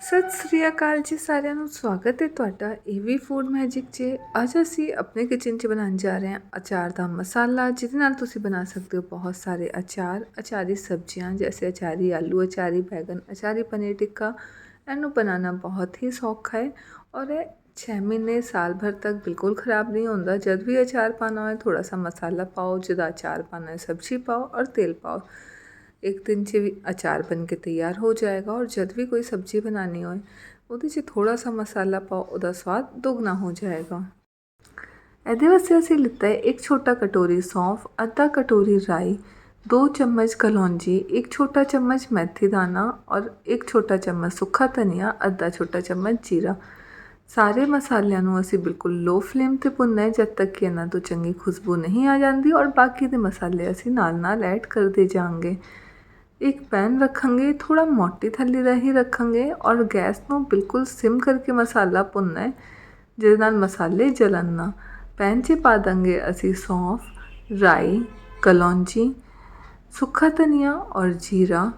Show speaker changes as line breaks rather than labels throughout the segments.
ਸਤਿ ਸ੍ਰੀ ਅਕਾਲ ਜੀ ਸਾਰਿਆਂ ਨੂੰ, ਸਵਾਗਤ ਹੈ ਤੁਹਾਡਾ ਏਵੀ ਫੂਡ ਮੈਜਿਕ 'ਚ। ਅੱਜ ਅਸੀਂ ਆਪਣੇ ਕਿਚਨ 'ਚ ਬਣਾਉਣ ਜਾ ਰਹੇ ਹਾਂ ਅਚਾਰ ਦਾ ਮਸਾਲਾ, ਜਿਹਦੇ ਨਾਲ ਤੁਸੀਂ ਬਣਾ ਸਕਦੇ ਹੋ ਬਹੁਤ ਸਾਰੇ ਅਚਾਰ। ਅਚਾਰੀ ਸਬਜ਼ੀਆਂ ਜੈਸੇ ਅਚਾਰੀ ਆਲੂ, ਅਚਾਰੀ ਬੈਗਨ, ਅਚਾਰੀ ਪਨੀਰ ਟਿੱਕਾ, ਇਹਨੂੰ ਬਣਾਉਣਾ ਬਹੁਤ ਹੀ ਸੌਖਾ ਹੈ। ਔਰ ਇਹ 6 ਮਹੀਨੇ ਸਾਲ ਭਰ ਤੱਕ ਬਿਲਕੁਲ ਖਰਾਬ ਨਹੀਂ ਹੁੰਦਾ। ਜਦ ਵੀ ਅਚਾਰ ਪਾਣਾ ਹੋਏ ਥੋੜਾ ਸਾ ਮਸਾਲਾ ਪਾਓ ਜਿਹਦਾ ਅਚਾਰ ਪਾਣਾ ਹੈ ਸਬਜ਼ੀ ਪਾਓ ਔਰ ਤੇਲ ਪਾਓ। ਇੱਕ ਦਿਨ 'ਚ ਵੀ ਅਚਾਰ ਬਣ ਕੇ ਤਿਆਰ ਹੋ ਜਾਏਗਾ ਔਰ ਜਦ ਵੀ ਕੋਈ ਸਬਜ਼ੀ ਬਣਾਉਣੀ ਹੋਏ ਉਹਦੇ 'ਚ ਥੋੜਾ ਸਾ ਮਸਾਲਾ ਪਾਓ ਉਹਦਾ ਸਵਾਦ ਦੁੱਗਣਾ ਹੋ ਜਾਏਗਾ ਇਹਦੇ ਵਾਸਤੇ ਅਸੀਂ ਲਿੱਤਾ ਹੈ ਇੱਕ ਛੋਟਾ ਕਟੋਰੀ ਸੌਂਫ ਅੱਧਾ ਕਟੋਰੀ ਰਾਈ ਦੋ ਚਮਚ ਕਲੌਂਜੀ ਇੱਕ ਛੋਟਾ ਚਮਚ ਮੇਥੀ ਦਾਣਾ ਔਰ ਇੱਕ ਛੋਟਾ ਚਮਚ ਸੁੱਖਾ ਧਨੀਆ ਅੱਧਾ ਛੋਟਾ ਚਮਚ ਜੀਰਾ ਸਾਰੇ ਮਸਾਲਿਆਂ ਨੂੰ ਅਸੀਂ ਬਿਲਕੁਲ ਲੋ ਫਲੇਮ ਤੇ ਭੁੰਨਣਾ ਹੈ ਜਦ ਤੱਕ ਕਿ ਇਹਨਾਂ ਤੋਂ ਚੰਗੀ ਖੁਸ਼ਬੂ ਨਹੀਂ ਆ ਜਾਂਦੀ ਔਰ ਬਾਕੀ ਦੇ ਮਸਾਲੇ ਅਸੀਂ ਨਾਲ ਨਾਲ ਐਡ ਕਰਦੇ ਜਾਵਾਂਗੇ ਇੱਕ ਪੈਨ ਰੱਖਾਂਗੇ ਥੋੜਾ ਮੋਟੀ ਥੱਲੀ ਦਾ ਹੀ ਰੱਖਾਂਗੇ ਔਰ ਗੈਸ ਨੂੰ ਬਿਲਕੁਲ ਸਿਮ ਕਰਕੇ ਮਸਾਲਾ ਭੁੰਨਣਾ ਹੈ, ਜਿਹਦੇ ਨਾਲ ਮਸਾਲੇ ਜਲਣ ਨਾ। ਪੈਨ 'ਚ ਪਾ ਦਾਂਗੇ ਅਸੀਂ ਸੌਂਫ, ਰਾਈ, ਕਲੌਂਜੀ, ਸੁੱਖਾ ਧਨੀਆ ਔਰ ਜੀਰਾ,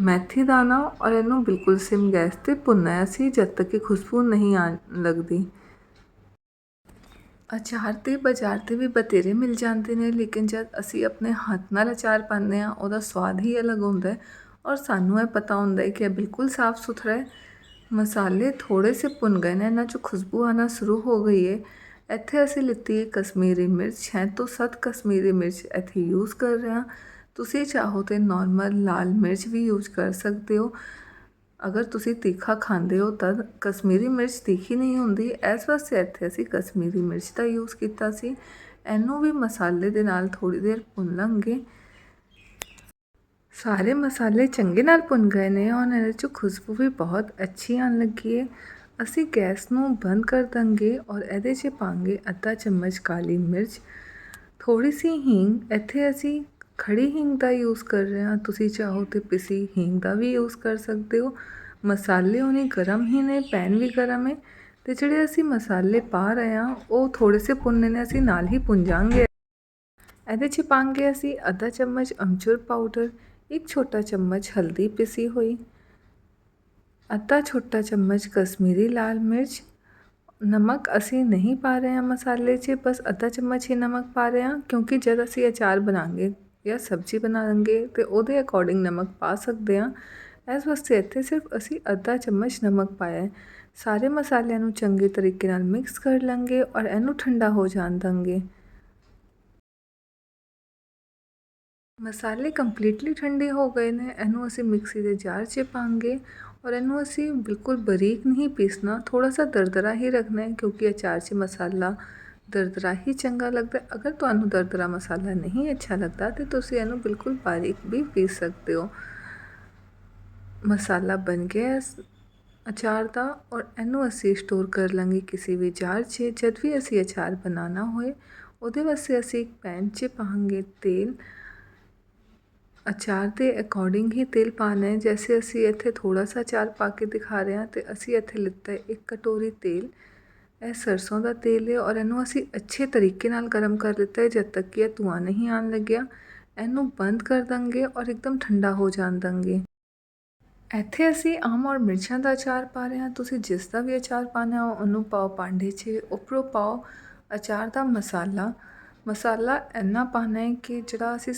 ਮੈਥੀ ਦਾਣਾ ਔਰ ਇਹਨੂੰ ਬਿਲਕੁਲ ਸਿਮ ਗੈਸ ਤੇ ਭੁੰਨਣਾ ਹੈ। ਅਸੀਂ ਜਦ ਤੱਕ ਕਿ ਖੁਸ਼ਬੂ ਨਹੀਂ ਆਉਣ ਲੱਗਦੀ। ਅਚਾਰ ਤਾਂ ਬਾਜ਼ਾਰ ਤੇ ਵੀ ਬਥੇਰੇ ਮਿਲ ਜਾਂਦੇ ਨੇ, ਲੇਕਿਨ ਜਦ ਅਸੀਂ ਆਪਣੇ ਹੱਥ ਨਾਲ ਅਚਾਰ ਪਾਉਂਦੇ ਹਾਂ, ਉਹਦਾ ਸਵਾਦ ਹੀ ਅਲੱਗ ਹੁੰਦਾ ਔਰ ਸਾਨੂੰ ਇਹ ਪਤਾ ਹੁੰਦਾ ਹੈ ਕਿ ਇਹ ਬਿਲਕੁਲ ਸਾਫ਼ ਸੁਥਰਾ ਹੈ। ਮਸਾਲੇ ਥੋੜੇ ਸੇ ਭੁੰਨ ਗਏ ਨੇ, ਇਹਨਾਂ 'ਚੋਂ ਖੁਸ਼ਬੂ ਆਣਾ ਸ਼ੁਰੂ ਹੋ ਗਈ ਹੈ। ਇੱਥੇ ਅਸੀਂ ਲਿੱਤੀ ਹੈ ਕਸ਼ਮੀਰੀ ਮਿਰਚ ਹੈ ਤੋਂ ਸੱਤ ਕਸ਼ਮੀਰੀ ਮਿਰਚ ਇੱਥੇ ਯੂਜ਼ ਕਰ ਰਹੇ ਹਾਂ। ਤੁਸੀਂ ਚਾਹੋ ਤੇ ਨਾਰਮਲ ਲਾਲ ਮਿਰਚ ਵੀ ਯੂਜ਼ ਕਰ ਸਕਦੇ ਹੋ। ਅਗਰ ਤੁਸੀਂ ਤਿੱਖਾ ਖਾਂਦੇ ਹੋ ਤਾਂ ਕਸ਼ਮੀਰੀ ਮਿਰਚ ਤਿੱਖੀ ਨਹੀਂ ਹੁੰਦੀ। ਇਸ ਵਾਸਤੇ ਇੱਥੇ ਅਸੀਂ ਕਸ਼ਮੀਰੀ ਮਿਰਚ ਦਾ ਯੂਜ਼ ਕੀਤਾ ਸੀ। ਇਹਨੂੰ ਵੀ ਮਸਾਲੇ ਦੇ ਨਾਲ ਥੋੜੀ ਦੇਰ ਭੁੰਨ ਲਾਂਗੇ। ਸਾਰੇ ਮਸਾਲੇ ਚੰਗੇ ਨਾਲ ਭੁੰਨ ਗਏ ਨੇ ਔਰ ਇਹਦੇ 'ਚ ਖੁਸ਼ਬੂ ਵੀ ਬਹੁਤ ਅੱਛੀ ਆਉਣ ਲੱਗੀ ਹੈ ਅਸੀਂ ਗੈਸ ਨੂੰ ਬੰਦ ਕਰ ਦਾਂਗੇ ਔਰ ਇਹਦੇ 'ਚ ਪਾਵਾਂਗੇ ਅੱਧਾ ਚਮਚ ਕਾਲੀ ਮਿਰਚ। ਥੋੜੀ ਸੀ ਹਿੰਗ। ਇੱਥੇ ਅਸੀਂ ਖੜੀ ਹਿੰਗ ਦਾ ਯੂਜ਼ ਕਰ ਰਹੇ ਹਾਂ, ਤੁਸੀਂ ਚਾਹੋ ਤੇ ਪਿਸੀ ਹੀਂਗ ਦਾ ਵੀ ਯੂਜ਼ ਕਰ ਸਕਦੇ ਹੋ। ਮਸਾਲੇ ਉਹਨੇ ਗਰਮ ਹੀ ਨੇ, ਪੈਨ ਵੀ ਗਰਮ ਹੈ ਤੇ ਜਿਹੜੇ ਅਸੀਂ ਮਸਾਲੇ ਪਾ ਰਹੇ ਹਾਂ, ਉਹ ਥੋੜੇ ਸੇ ਭੁੰਨੇ ਨੇ, ਅਸੀਂ ਨਾਲ ਹੀ ਪੁੰਜਾਂਗੇ ਇਹਦੇ 'ਚ ਪਾਂਗੇ ਅਸੀਂ ਅੱਧਾ ਚਮਚ ਅਮਚੂਰ ਪਾਊਡਰ ਇੱਕ ਛੋਟਾ ਚਮਚ ਹਲਦੀ ਪਿਸੀ ਹੋਈ, ਅੱਧਾ ਛੋਟਾ ਚਮਚ ਕਸ਼ਮੀਰੀ ਲਾਲ ਮਿਰਚ। ਨਮਕ ਅਸੀਂ ਨਹੀਂ ਪਾ ਰਹੇ ਹਾਂ ਮਸਾਲੇ 'ਚ, ਬਸ ਅੱਧਾ ਚਮਚ ਹੀ ਨਮਕ ਪਾ ਰਹੇ ਹਾਂ, ਕਿਉਂਕਿ ਜਦ ਅਸੀਂ ਅਚਾਰ ਬਣਾਉਂਗੇ ਜਾਂ ਸਬਜ਼ੀ ਬਣਾਵਾਂਗੇ ਤੇ ਉਹਦੇ ਅਕੋਰਡਿੰਗ ਨਮਕ ਪਾ ਸਕਦੇ ਹਾਂ। ਇਸ ਵਾਸਤੇ ਇੱਥੇ ਸਿਰਫ ਅਸੀਂ ਅੱਧਾ ਚਮਚ ਨਮਕ ਪਾਇਆ ਹੈ। ਸਾਰੇ ਮਸਾਲਿਆਂ ਨੂੰ ਚੰਗੇ ਤਰੀਕੇ ਨਾਲ ਮਿਕਸ ਕਰ ਲਾਂਗੇ ਔਰ ਇਹਨੂੰ ਠੰਡਾ ਹੋ ਜਾਣ ਦਾਂਗੇ। ਮਸਾਲੇ ਕੰਪਲੀਟਲੀ ਠੰਡੇ ਹੋ ਗਏ ਨੇ, ਇਹਨੂੰ ਅਸੀਂ ਮਿਕਸੀ ਦੇ ਜਾਰ 'ਚ ਪਾਵਾਂਗੇ ਔਰ ਇਹਨੂੰ ਅਸੀਂ ਬਿਲਕੁਲ ਬਰੀਕ ਨਹੀਂ ਪੀਸਣਾ ਥੋੜਾ ਸਾ ਦਰਦਰਾ ਹੀ ਰੱਖਣਾ ਹੈ ਕਿਉਂਕਿ ਅਚਾਰ 'ਚ ਮਸਾਲਾ ਦਰਦਰਾ ਹੀ ਚੰਗਾ ਲੱਗਦਾ ਅਗਰ ਤੁਹਾਨੂੰ ਦਰਦਰਾ ਮਸਾਲਾ ਨਹੀਂ ਅੱਛਾ ਲੱਗਦਾ ਤੇ ਤੁਸੀਂ ਇਹਨੂੰ ਬਿਲਕੁਲ ਬਾਰੀਕ ਵੀ ਪੀਸ ਸਕਦੇ ਹੋ। ਮਸਾਲਾ ਬਣ ਗਿਆ ਅਚਾਰ ਦਾ ਔਰ ਇਹਨੂੰ ਅਸੀਂ ਸਟੋਰ ਕਰ ਲਾਂਗੇ ਕਿਸੇ ਵੀ ਜਾਰ 'ਚ। ਜਦ ਵੀ ਅਸੀਂ ਅਚਾਰ ਬਣਾਉਣਾ ਹੋਏ, ਉਹਦੇ ਵਾਸਤੇ ਅਸੀਂ ਇੱਕ ਪੈਨ 'ਚ ਪਾਵਾਂਗੇ ਤੇਲ। ਅਚਾਰ ਦੇ ਅਕੋਰਡਿੰਗ ਹੀ ਤੇਲ ਪਾਣਾ ਹੈ। ਜੈਸੇ ਅਸੀਂ ਇੱਥੇ ਥੋੜਾ ਸਾ ਅਚਾਰ ਪਾ ਕੇ ਦਿਖਾ ਰਹੇ ਹਾਂ ਤੇ ਅਸੀਂ ਇੱਥੇ ਲਿੱਤਾ ਇੱਕ ਕਟੋਰੀ ਤੇਲ। ਇਹ ਸਰਸੋਂ ਦਾ ਤੇਲ ਹੈ ਔਰ ਇਹਨੂੰ ਅਸੀਂ ਅੱਛੇ ਤਰੀਕੇ ਨਾਲ ਗਰਮ ਕਰ ਲਿੱਤਾ ਹੈ, ਜਦ ਤੱਕ ਕਿ ਇਹ ਧੂਆਂ ਨਹੀਂ ਆਉਣ ਲੱਗਿਆ। ਇਹਨੂੰ ਬੰਦ ਕਰ ਦਾਂਗੇ ਔਰ ਇੱਕਦਮ ਠੰਡਾ ਹੋ ਜਾਣ ਦਾਂਗੇ। ਇੱਥੇ ਅਸੀਂ ਆਮ ਔਰ ਮਿਰਚਾਂ ਦਾ ਅਚਾਰ ਪਾ ਰਹੇ ਹਾਂ। ਤੁਸੀਂ ਜਿਸ ਦਾ ਵੀ ਅਚਾਰ ਪਾਣਾ ਹੋ, ਉਹਨੂੰ ਪਾਓ ਪਾਂਡੇ 'ਚ। ਉੱਪਰੋਂ ਪਾਓ ਅਚਾਰ ਦਾ ਮਸਾਲਾ। ਮਸਾਲਾ ਇੰਨਾ ਪਾਣਾ ਹੈ ਕਿ ਜਿਹੜਾ ਅਸੀਂ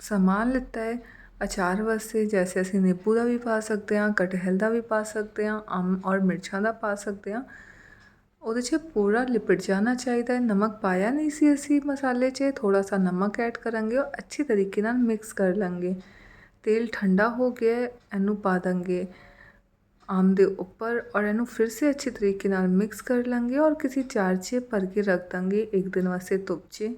ਸਮਾਨ ਲਿੱਤਾ ਹੈ ਅਚਾਰ ਵਾਸਤੇ, ਜੈਸੇ ਅਸੀਂ ਨਿੰਬੂ ਦਾ ਵੀ ਪਾ ਸਕਦੇ ਹਾਂ, ਕਟਹਲ ਦਾ ਵੀ ਪਾ ਸਕਦੇ ਹਾਂ, ਆਮ ਔਰ ਮਿਰਚਾਂ ਦਾ ਪਾ ਸਕਦੇ ਹਾਂ। ਉਹਦੇ 'ਚ ਪੂਰਾ ਲਿਪਟ ਜਾਣਾ ਚਾਹੀਦਾ ਹੈ। ਨਮਕ ਪਾਇਆ ਨਹੀਂ ਸੀ ਅਸੀਂ ਮਸਾਲੇ 'ਚ ਥੋੜਾ ਸਾ ਨਮਕ ਐਡ ਕਰਾਂਗੇ ਔਰ ਅੱਛੀ ਤਰੀਕੇ ਨਾਲ ਮਿਕਸ ਕਰ ਲਾਂਗੇ। ਤੇਲ ਠੰਡਾ ਹੋ ਗਿਆ ਇਹਨੂੰ ਪਾ ਦਾਂਗੇ ਆਮ ਦੇ ਉੱਪਰ ਔਰ ਇਹਨੂੰ ਫਿਰ ਸੇ ਅੱਛੀ ਤਰੀਕੇ ਨਾਲ ਮਿਕਸ ਕਰ ਲਾਂਗੇ ਔਰ ਕਿਸੇ ਚਾਰ 'ਚ ਭਰ ਕੇ ਰੱਖ ਦਾਂਗੇ ਇੱਕ ਦਿਨ ਵਾਸਤੇ ਧੁੱਪ 'ਚ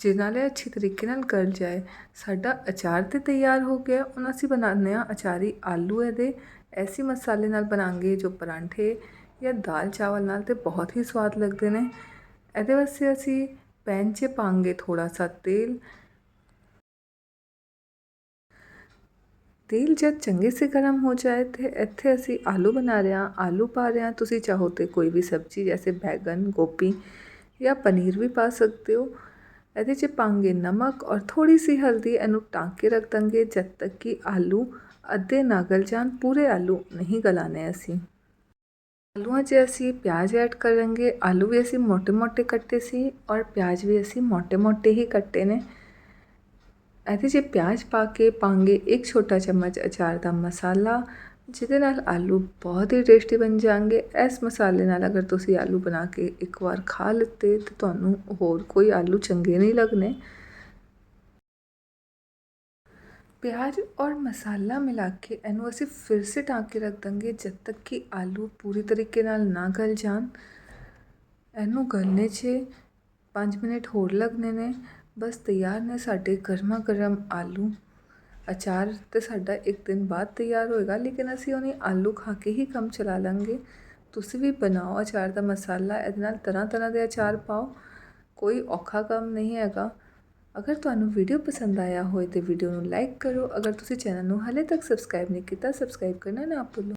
ਜਿਸ ਨਾਲ ਇਹ ਅੱਛੇ ਤਰੀਕੇ ਨਾਲ ਗਲ ਜਾਏ। ਸਾਡਾ ਅਚਾਰ ਤੇ ਤਿਆਰ ਹੋ ਗਿਆ ਹੁਣ ਅਸੀਂ ਬਣਾਉਂਦੇ ਹਾਂ ਅਚਾਰੀ ਆਲੂ ਇਹਦੇ। ਐਸੀ ਮਸਾਲੇ ਨਾਲ ਬਣਾਵਾਂਗੇ ਜੋ ਪਰਾਂਠੇ ਜਾਂ ਦਾਲ ਚਾਵਲ ਨਾਲ ਤੇ ਬਹੁਤ ਹੀ ਸਵਾਦ ਲੱਗਦੇ ਨੇ। ਇਹਦੇ ਵਾਸਤੇ ਅਸੀਂ ਪੈਨ 'ਚ ਪਾਵਾਂਗੇ ਥੋੜਾ ਸਾ ਤੇਲ। ਤੇਲ ਜਦ ਚੰਗੇ ਸੇ ਗਰਮ ਹੋ ਜਾਏ ਤੇ ਇੱਥੇ ਅਸੀਂ ਆਲੂ ਬਣਾ ਰਹੇ ਹਾਂ। ਆਲੂ ਪਾ ਰਹੇ ਹਾਂ। ਤੁਸੀਂ ਚਾਹੋ ਤੇ ਕੋਈ ਵੀ ਸਬਜ਼ੀ ਜੈਸੇ ਬੈਗਨ, ਗੋਭੀ ਜਾਂ ਪਨੀਰ ਵੀ ਪਾ ਸਕਦੇ ਹੋ। ਇਹਦੇ 'ਚ ਪਾਵਾਂਗੇ ਨਮਕ ਔਰ ਥੋੜੀ ਸੀ ਹਲਦੀ। ਇਹਨੂੰ ਟਾਂਕ ਕੇ ਰੱਖ ਦਾਂਗੇ। ਜਦ ਤੱਕ ਕਿ ਆਲੂ ਅੱਧੇ ਨਾ ਗਲ ਜਾਣ, ਪੂਰੇ ਆਲੂ ਨਹੀਂ ਗਲਾਣੇ ਅਸੀਂ। ਆਲੂਆਂ 'ਚ ਅਸੀਂ ਪਿਆਜ਼ ਐਡ ਕਰਾਂਗੇ ਆਲੂ ਵੀ ਅਸੀਂ ਮੋٹے-ਮੋٹے ਕੱਟੇ ਸੀ ਔਰ ਪਿਆਜ਼ ਵੀ ਅਸੀਂ ਮੋٹے-ਮੋٹे ਹੀ ਕੱਟੇ ਨੇ ਇਹਦੇ 'ਚ ਪਿਆਜ਼ ਪਾ ਕੇ ਪਾਂਗੇ ਇੱਕ ਛੋਟਾ ਚਮਚ ਅਚਾਰ ਦਾ ਮਸਾਲਾ ਜਿਹਦੇ ਨਾਲ ਆਲੂ ਬਹੁਤ ਹੀ ਟੇਸਟੀ ਬਣ ਜਾਣਗੇ ਇਸ ਮਸਾਲੇ ਨਾਲ ਅਗਰ ਤੁਸੀਂ ਆਲੂ ਬਣਾ ਕੇ ਇੱਕ ਵਾਰ ਖਾ ਲਿੱਤੇ ਤਾਂ ਤੁਹਾਨੂੰ ਹੋਰ ਕੋਈ ਆਲੂ ਚੰਗੇ ਨਹੀਂ ਲੱਗਨੇ ਪਿਆਜ਼ ਔਰ ਮਸਾਲਾ ਮਿਲਾ ਕੇ ਇਹਨੂੰ ਅਸੀਂ ਫਿਰ ਸੇ ਢੱਕ ਕੇ ਰੱਖ ਦਾਂਗੇ ਜਦ ਤੱਕ ਕਿ ਆਲੂ ਪੂਰੀ ਤਰੀਕੇ ਨਾਲ ਨਾ ਗਲ ਜਾਣ ਇਹਨੂੰ ਗਲਨੇ 'ਚ 5 ਮਿੰਟ ਹੋਰ ਲੱਗਨੇ ਨੇ ਬਸ ਤਿਆਰ ਨੇ ਸਾਡੇ ਗਰਮਾ ਗਰਮ ਆਲੂ ਅਚਾਰ ਤੇ ਸਾਡਾ ਇੱਕ ਦਿਨ ਬਾਅਦ ਤਿਆਰ ਹੋਏਗਾ ਲੇਕਿਨ ਅਸੀਂ ਉਹਨੇ ਆਲੂ ਖਾ ਕੇ ਹੀ ਕੰਮ ਚਲਾ ਲਾਂਗੇ ਤੁਸੀਂ ਵੀ ਬਣਾਓ ਅਚਾਰ ਦਾ ਮਸਾਲਾ ਇਹਦੇ ਨਾਲ ਤਰ੍ਹਾਂ ਤਰ੍ਹਾਂ ਦੇ ਅਚਾਰ ਪਾਓ ਕੋਈ ਔਖਾ ਕੰਮ ਨਹੀਂ ਹੈਗਾ ਅਗਰ ਤੁਹਾਨੂੰ ਵੀਡੀਓ ਪਸੰਦ ਆਇਆ ਹੋਏ ਤੇ ਵੀਡੀਓ ਨੂੰ ਲਾਈਕ ਕਰੋ। ਅਗਰ ਤੁਸੀਂ ਚੈਨਲ ਨੂੰ ਹਾਲੇ ਤੱਕ ਸਬਸਕ੍ਰਾਈਬ ਨਹੀਂ ਕੀਤਾ ਸਬਸਕ੍ਰਾਈਬ ਕਰਨਾ ਨਾ ਭੁੱਲੋ।